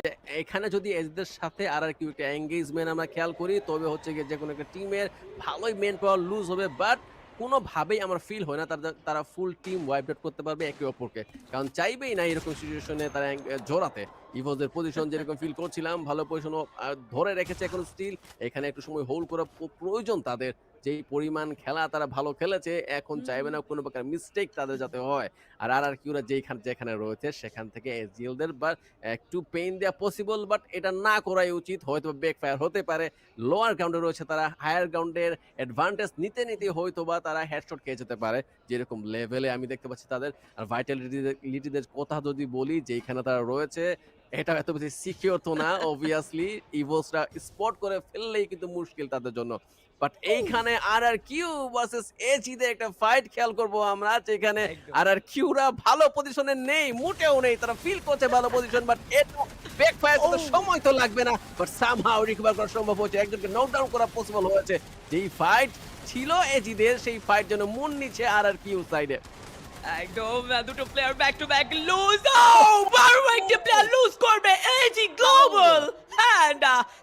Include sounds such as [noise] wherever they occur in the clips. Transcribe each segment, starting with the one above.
যে এখানে যদি এজদের সাথে আর আর কি একটা এঙ্গেজমেন্ট আমরা খেয়াল করি, তবে হচ্ছে গিয়ে যে কোনো একটা টিমের ভালোই মেন পাওয়ার লুজ হবে বাট কোনোভাবেই আমার ফিল হয় না তারা তারা ফুল টিম ওয়াইপ আউট করতে পারবে একে অপরকে। কারণ চাইবেই না এরকম সিচুয়েশনে তারা জোড়াতে। ইভোজের পজিশন যেরকম ফিল করছিলাম, ভালো পজিশন ধরে রেখেছে এখন স্টিল এখানে একটু সময় হোল্ড করা প্রয়োজন তাদের। যেই পরিমাণ খেলা তারা ভালো খেলেছে এখন চাইবে না কোনো প্রকার মিস্টেক তাদের যাতে হয়। আর আর আর কিউরা যেখানে যেখানে রয়েছে সেখান থেকে এসজিএলদের বা একটু পেইন দেওয়া পসিবল বাট এটা না করাই উচিত। হয়তো ব্যাক ফায়ার হতে পারে। লোয়ার গ্রাউন্ডে রয়েছে তারা হায়ার গ্রাউন্ডের অ্যাডভান্টেজ নিতে নিতে হয়তো বা তারা হেডশট খেয়ে যেতে পারে যেরকম লেভেলে আমি দেখতে পাচ্ছি তাদের। আর ভাইটালিটিদের কথা যদি বলি যেখানে তারা রয়েছে এটা এত বেশি সিকিউর তো না অবভিয়াসলি ইভোসরা স্পট করে ফেললেই কিন্তু মুশকিল তাদের জন্য। বাট এইখানে আর আর কিউ ভার্সেস এজিদের একটা ফাইট খেয়াল করব আমরা যেখানে আর আর কিউরা ভালো পজিশনে নেই মোটেও নেই। তারা ফিল করছে ভালো পজিশন বাট এটা ব্যাক ফায়ার করতে Oh. সময় তো লাগবে না। বাট সামহাউ রিকভার করা সম্ভব হচ্ছে একজনকে নক ডাউন করা পসিবল হয়েছে। যেই ফাইট ছিল এজিদের সেই ফাইট যেন মন নিচ্ছে আর আর কিউ সাইডে একদম দুটো player back to back lose ও বারো একটা প্লেয়ার লুজ করবে এজি গ্লোবাল অ্যান্ড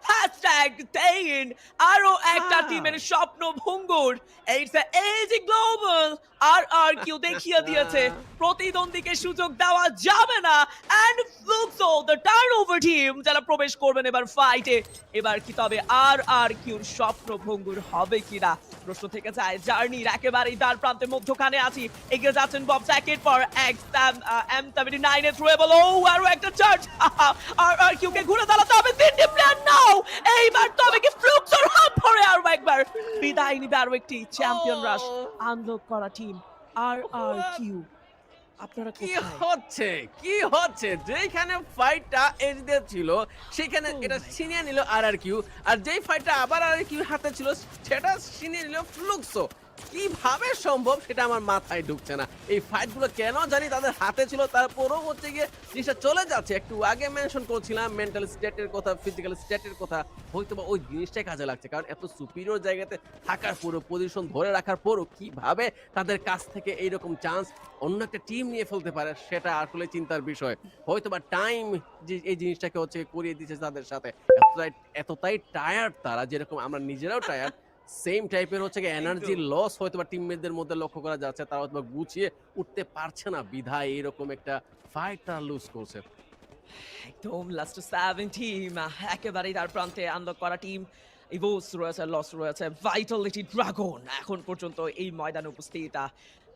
হ্যাশট্যাগ টেইন আরও একটা. টিমের স্বপ্ন ভঙ্গুর eights AG global R R Q দেখিয়ে দিয়েছে। প্রতিদ্বন্দ্বীকে সুযোগ দেওয়া যাবে না। And Fluxo the turnover team যারা প্রবেশ করবেন এবার ফাইটে এবার কি তবে আর আর কিউর স্বপ্ন ভঙ্গুর হবে কিনা? প্রশ্ন থেকে যায় জার্নির একেবারেই দ্বার প্রান্তের মধ্যখানে আছি। এগিয়ে যাচ্ছেন বব একের পর এক M seventy nine a throwable ও আরও একটা চার্জ আর আর কিউকে ঘুরে দাঁড়াতে হবে। তিনটে প্লেয়ার নাও। এইবার তবে কি ফ্লুক্সোর হাত ধরে আরও একবার। বিদায় নিবে আরও একটি চ্যাম্পিয়ন রাশ আনলক করা টিম আর আর কিউ আপনারা কি হচ্ছে? কি হচ্ছে? যেখানে ফাইটটা এজদের ছিল সেখানে Oh এটা ছিনিয়ে নিল আর আর কিউ আর যেই ফাইটটা আবার আর কিউ হাতে ছিল সেটা ছিনিয়ে নিল ফ্লুক্সো কীভাবে সম্ভব সেটা আমার মাথায় ঢুকছে না। এই ফাইটগুলো কেন জানি তাদের হাতে ছিল, তারপরও হচ্ছে গিয়ে জিনিসটা চলে যাচ্ছে। একটু আগে মেনশন করছিলাম মেন্টাল স্টেটের কথা ফিজিক্যাল স্টেটের কথা। হয়তো বা ওই জিনিসটাই কাজে লাগছে, কারণ এত সুপিরিয়র জায়গাতে থাকার পরও পজিশন ধরে রাখার পরও কীভাবে তাদের কাছ থেকে এইরকম চান্স অন্য একটা টিম নিয়ে ফেলতে পারে, সেটা আসলে চিন্তার বিষয়। হয়তো বা টাইম যে, এই জিনিসটাকে হচ্ছে করিয়ে দিচ্ছে তাদের সাথে। এতটাই এতটাই টায়ার্ড তারা, যেরকম আমরা নিজেরাও টায়ার্ড সেম টাইপের হচ্ছে এনার্জি লস হয়তো বা টিমমেটদের মধ্যে লক্ষ্য করা যাচ্ছে তারা হয়তো গুছিয়ে উঠতে পারছে না। বিধায় এরকম একটা ফাইট তারা লুজ করছে। একদম লাস্ট সেভেন টিম একেবারেই তার প্রান্তে আনলক করা টিম ইভোস রয়েছে লস রয়েছে ভাইটালিটি ড্রাগন এখন পর্যন্ত এই ময়দানে উপস্থিত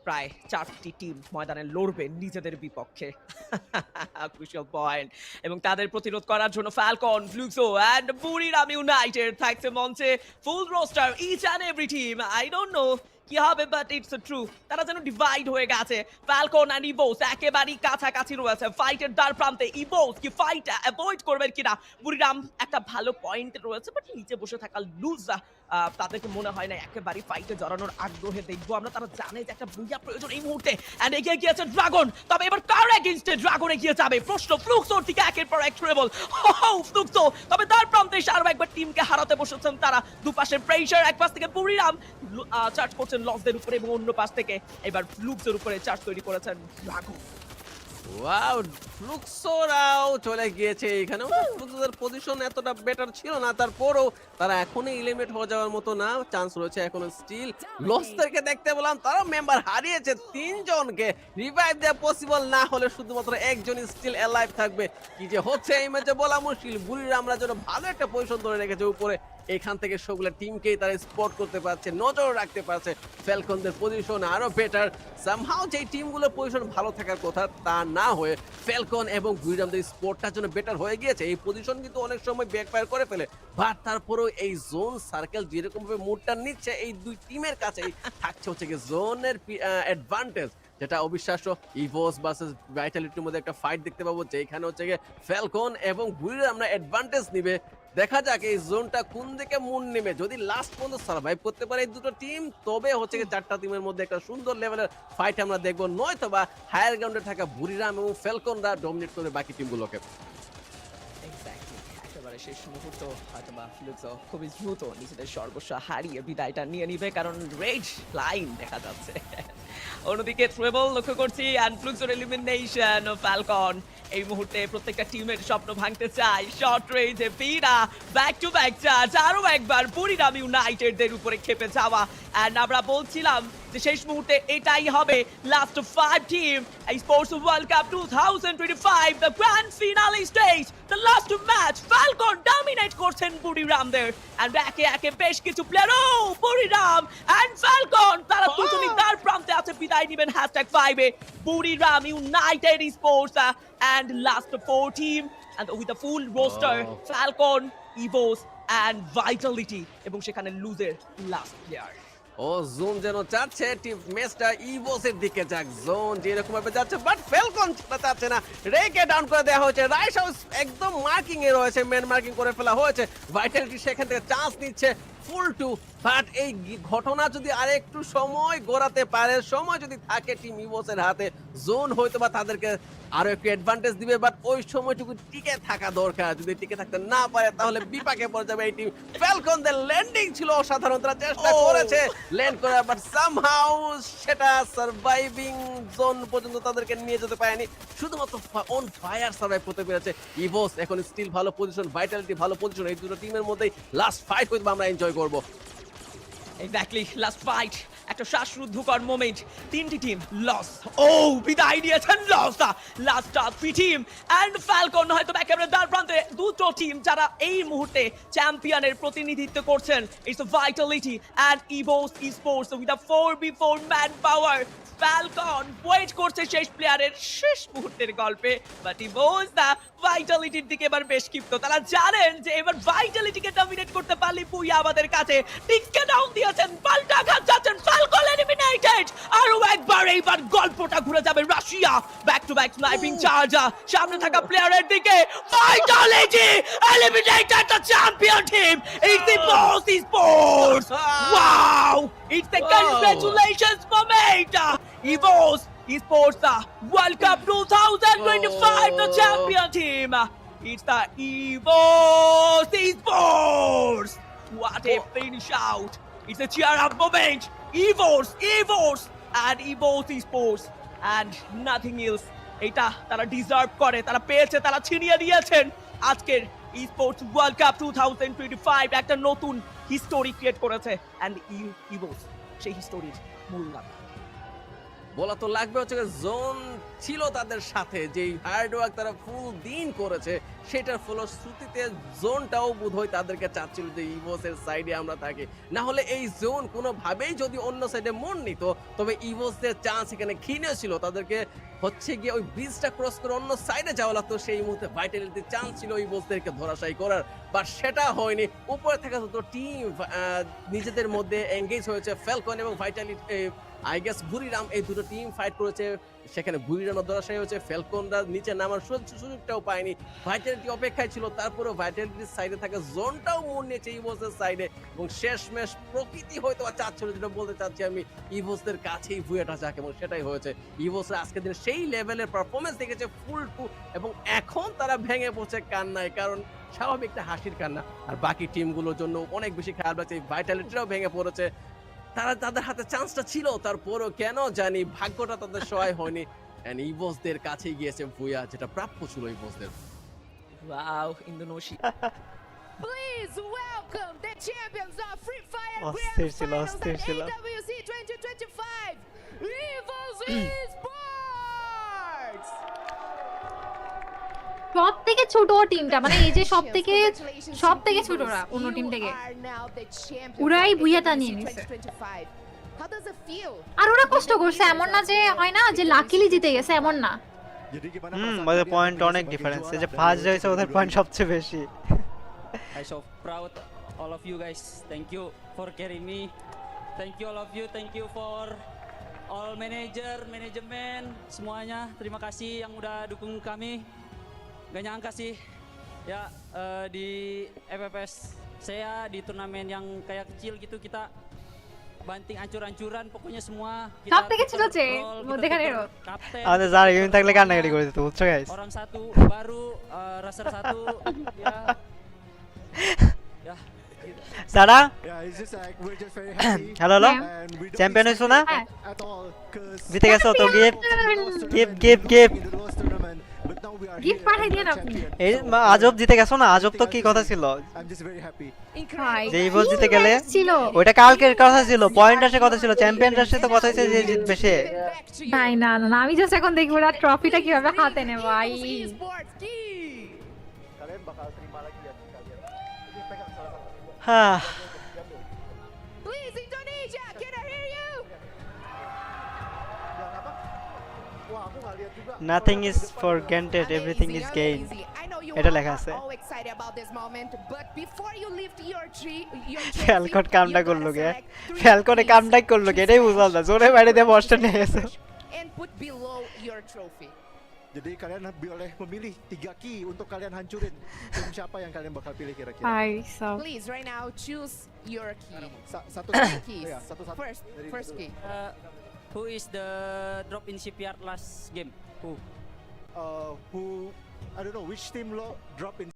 প্রায় চারটি টিম ময়দানে লড়বে নিজেদের বিপক্ষে। [laughs] ক্রুশিয়াল পয়েন্ট এবং তাদের প্রতিরোধ করার জন্য Falcon Fluxo and Buriram United থাকছে মঞ্চে। Full roster each and every team I don't know কি হবে? বাট ইটস ট্রু তারা যেন ডিভাইড হয়ে গেছে। ফ্যালকন অ্যান্ড ইবোস একেবারেই কাছাকাছি রয়েছে। ফাইটের দ্বার প্রান্তে ইবোস কি অ্যাভয়েড করবেন কিনা? বুড়িরাম, একটা ভালো পয়েন্ট রয়েছে বাট নিচে বসে থাকা তাদেরকে মনে হয় না ফাইটে জড়ানোর আগ্রহে দেখব। আমরা তারা জানে যে একটা প্রয়োজন এই মুহূর্তে। এন্ড এগিয়ে গিয়েছে ড্রাগন তবে এবার কার এগেইনস্টে ড্রাগন এগিয়ে যাবে? প্রশ্ন ফ্লুক্সোর দিকে একের পর এক ট্রেবল ফ্লুক্সো তবে তার প্রান্তে এসে একবার টিমকে হারাতে বসেছেন তারা। দুপাশের প্রেসার এক পাশ থেকে বুড়িরাম চার্জ করছেন লসদের উপরে এবং অন্য পাশ থেকে এবার ফ্লুক্সের উপরে চার্জ তৈরি করেছেন ওয়াও চলে গিয়েছে এখানে। পজিশন এতটা বেটার ছিল না, তারপরও তারা এখনই হয়ে যাওয়ার মতো না চান্স রয়েছে এখনও স্টিল লসদেরকে দেখতে পেলাম তারা মেম্বার হারিয়েছে তিনজনকে। রিভাইভ দেওয়া পসিবল না হলে শুধুমাত্র একজনই স্টিল অ্যালাইভ থাকবে। কি যে হচ্ছে এই ম্যাচে বলা মুশকিল, বুড়িরা আমরা যেন ভালো একটা পজিশন ধরে রেখেছে উপরে। এখান থেকে সবগুলো টিমকেই তারা স্পট করতে পারছে, নজর রাখতে পারছে ফ্যালকনদের পজিশন আরও বেটার সামহাও যেই টিমগুলোর পজিশন ভালো থাকার কথা, তা না হয়ে ফ্যালকন এবং গুইরামদের স্পোর্টটার জন্য বেটার হয়ে গিয়েছে। এই পজিশন কিন্তু অনেক সময় ব্যাকফায়ার করে ফেলে বাট তারপরেও এই জোন সার্কেল যেরকম ভাবে মুডটা নিচ্ছে, এই দুই টিমের কাছেই থাকছে হচ্ছে কি জোনের অ্যাডভান্টেজ যেটা অবিশ্বাস্য। ইভোস ভার্সেস ভাইটালিটির মধ্যে একটা ফাইট দেখতে পাবো যেখানে হচ্ছে গিয়ে ফ্যালকন এবং গুইরা আমরা অ্যাডভান্টেজ নিবে। দেখা যাক এই জোনটা কোন দিকে মন নেমে। যদি লাস্ট পর্যন্ত সার্ভাইভ করতে পারে এই দুটো টিম তবে হচ্ছে কি চারটা টিমের মধ্যে একটা সুন্দর লেভেলের ফাইট আমরা দেখব। নয়তো বা হায়ার গ্রাউন্ডে থাকা বুড়িরাম এবং ফ্যালকনরা ডমিনেট করবে বাকি টিমগুলোকে শেষ মুহূর্ত। খুবই দ্রুত নিজেদের সর্বস্ব হারিয়ে বিদায়টা নিয়ে নিবে, কারণ রেড লাইন দেখা যাচ্ছে। অন্যদিকে ট্রেবল লক্ষ্য করছি অ্যান্ডফ্লুক্সর এলিমিনেশন ফ্যালকন এই মুহূর্তে প্রত্যেকটা টিমের স্বপ্ন ভাঙতে চাই। শর্ট রেঞ্জে পিরা ব্যাক টু ব্যাক চার্জ আরও একবার বুড়িরাম ইউনাইটেডদের উপরে খেপে যাওয়া। এন্ড আমরা বলছিলাম যে শেষ মুহূর্তে এটাই হবে last five team sports world cup 2025 the grand finale stage the last match Falcon dominate করছেন বুড়িরামদের এন্ড একে একে বেশ কিছু প্লেয়ার ও বুড়িরাম এন্ড ফ্যালকন তারা! দুজনই তার প্রান্তে আছে বিদায় নেবেন হ্যাশট্যাগ ফাইভে Buriram United sports and last four team and with the full roster. Falcon Evos and Vitality এবং সেখানে লুজের লাস্ট প্লেয়ার ও জোন যেন চাচ্ছে টিম ম্যাচটা ইভোসের দিকে যাক। জোন যেরকম ভাবে যাচ্ছে বাট ফেলকন চাচ্ছে না, রেকে ডাউন করে দেওয়া হয়েছে। রাইস হাউস একদম মার্কিং এ রয়েছে মেন মার্কিং করে ফেলা হয়েছে। ভাইটালিটি সেখান থেকে চান্স নিচ্ছে। ফুল টু বাট এই ঘটনা যদি আরেকটু সময় গড়াতে পারে সময় যদি থাকে টিম ইভোসের হাতে জোন হয়তো বা তাদেরকে আরও একটু অ্যাডভান্টেজ দিবে বাট ওই সময়টুকু টিকে থাকা দরকার। যদি টিকে থাকতে না পারে তাহলে বিপাকে পড়ে যাবে এই টিম ফ্যালকনদের ল্যান্ডিং ছিল অসাধারণ তারা চেষ্টা Oh! করেছে ল্যান্ড করা বাট সামহাউ সেটা সার্ভাইভিং জোন পর্যন্ত তাদেরকে নিয়ে যেতে পারেনি। শুধুমাত্র অন ফায়ার সার্ভাইভ করতে পেরেছে ইভোস এখন স্টিল ভালো পজিশন ভাইটালিটি ভালো পজিশন এই দুটো টিমের মধ্যেই লাস্ট ফাইট হয়তো আমরা এনজয় করব। এক্স্যাক্টলি লাস্ট ফাইট একটা শ্বাসরুদ্ধকর মোমেন্ট তিনটি টিম লস ও, বিদায় নিয়েছেন loss last three team and Falcon হয়তো একেবারে দ্বার প্রান্তে। দুটো টিম যারা এই মুহূর্তে চ্যাম্পিয়নের প্রতিনিধিত্ব করছেন। It's Vitality and Evos sports with a four v four man power Falcon wait করছে শেষ প্লেয়ারের শেষ মুহূর্তের গল্পে। বাট ইভোস দা ভাইটালিটির দিকে এবার বেশ ক্ষিপ্ত। তারা জানেন যে এবার ভাইটালিটিকে ডমিনেট করতে পারলে পুই আমাদের কাছে। টিককে ডাউন দিয়েছেন, পাল্টা ঘাত যাচ্ছেন ফালকন এলিমিনেটেড আরো একবার এইবার গল্পটা ঘুরে যাবে Russia back to back sniping charger সামনে থাকা প্লেয়ারের দিকে Vitality eliminated the champion team it's the boss sports wow it's the Wow. congratulations moment Evos Esports the World Cup 2025 the Oh. champion team it's the Evos Esports what a Oh. finish out it's a cheer up moment Evos Evos and Evos Esports and nothing else. এটা তারা deserve করে, তারা পেয়েছে, তারা ছিনিয়ে নিয়েছেন। আজকের sports world cup two thousand twenty five একটা নতুন হিস্টোরি ক্রিয়েট করেছে অ্যান্ড ইভোস সেই হিস্টোরির মূল বলা তো লাগবে হচ্ছে জোন ছিল তাদের সাথে, যেই হার্ড ওয়ার্ক তারা ফুল দিন করেছে। সেটার ফলশ্রুতিতে জোনটাও বোধহয় তাদেরকে চাচ্ছিল যে ইভোসের সাইডে আমরা থাকি। না হলে এই জোন কোনোভাবেই যদি অন্য সাইডে মন নিত, তবে ইভোসদের চান্স এখানে ক্ষীণে ছিল। তাদেরকে হচ্ছে গিয়ে ওই ব্রিজটা ক্রস করে অন্য সাইডে যাওয়া লাগতো। সেই মুহূর্তে ভাইটালিটির চান্স ছিল ইভোসদেরকে ধরাশায়ী করার বাট সেটা হয়নি। উপরে থাকা দুটো টিম নিজেদের মধ্যে এঙ্গেজ হয়েছে ফ্যালকন এবং ভাইটালিটি আই গেস বুড়িরাম এই দুটো টিম ফাইট করেছে। সেখানে বুড়িরামের দরাশাই হয়েছে। ফেলকনরা নিচে নামার সুযোগটাও পায়নি। ভাইটালিটি অপেক্ষায় ছিল তারপরে ভাইটালিটির সাইডে থাকা জোনটাও মন নিয়েছে ইভোসের সাইডে এবং শেষমেশ প্রকৃতি হয়তো চাচ্ছিল, যেটা বলতে চাচ্ছি আমি ইভোসদের কাছেই ভুয়েটা যাক এবং সেটাই হয়েছে। ইভোসরা আজকের দিনে সেই লেভেলের পারফরমেন্স দেখেছে ফুল টু এবং এখন তারা ভেঙে পড়ছে কান্নায়, কারণ স্বাভাবিক একটা হাসির কান্না। আর বাকি টিমগুলোর জন্য অনেক বেশি খারাপ লাগছে ভাইটালিটিটাও ভেঙে পড়েছে। তারা তাদের হাতে চান্সটা ছিল তারপরও কেন জানি ভাগ্যটা তাদের সহায় হয়নি এন্ড ইভোসদের কাছে গিয়েছে ভুয়া যেটা প্রাপ্য ছিল ইভোসদের wow Indonesia Please welcome the champions of Free Fire অস্থির Grand ছিল, Finals অস্থির at ছিল। AWC 2025 Evils Esports! সব থেকে ছোট টিমটা মানে এই যে সব থেকে সব থেকে. ছোটরা অন্য টিম থেকে ওরাই ভুইয়াটা নিয়ে নিছে। 2025. How does it feel? আর ওরা কষ্ট করছে এমন না যে হয় না যে লাকিলি জিতে গেছে এমন না হুম ওদের পয়েন্ট অনেক ডিফারেন্স এই যে ফার্স্ট হয়েছে ওদের পয়েন্ট সবচেয়ে বেশি I so proud all of you guys. Thank you for carrying me. Thank you all of you. Thank you for all manager, manajemen, semuanya. Terima kasih yang udah dukung kami. gak nyangka sih. Ya uh, di FFS saya di turnamen yang kayak kecil gitu kita banting ancur-ancuran pokoknya semua. Kita kecil 추도제 mau 아 근데 잘 이런 딱 lekan lagi gue itu. Oke guys. orang satu baru eh, uh, raser satu. [laughs] Ya. Ya gitu. Sara? [clears throat] Halo. Champion itu Suna? Vite kaise auto give give give give. Gift পাঠাই are আপনি। এই আজব জিতে গেছো না? আজব তো কি কথা ছিল? যে ইভোস জিতে গেলে ওইটা কালকের কথা ছিল পয়েন্ট আসে কথা ছিল চ্যাম্পিয়ন আসে তো কথা হয়েছে যে জিতবে সে। ভাই না না না, আমি জাস্ট এখন দেখব ওরা ট্রফিটা কীভাবে হাতে নেয় ভাই হ্যাঁ। Nothing is for granted everything is gain I know you এটা all লেখা are আছে। all excited about this moment, but before you lift your tree, your trophy, falcon কামটা you [laughs] করলো gotta গে select three ফ্যালকনে keys. কামটাই করলো গে এটাই বুঝলাম না জোরে বাইরে দিয়ে বসটা নিয়ে গেছে and put below your trophy. Jadi kalian boleh memilih tiga key untuk kalian hancurin. Tim siapa yang kalian bakal pilih kira-kira? ভাই সব Please, right now, choose your key. Sa- satu Three [coughs] keys. Ya, satu-satu. First, Dari first dulu. key. Uh, who is the drop in shipyard last game? Who? Uh, who I don't know which team lo drop in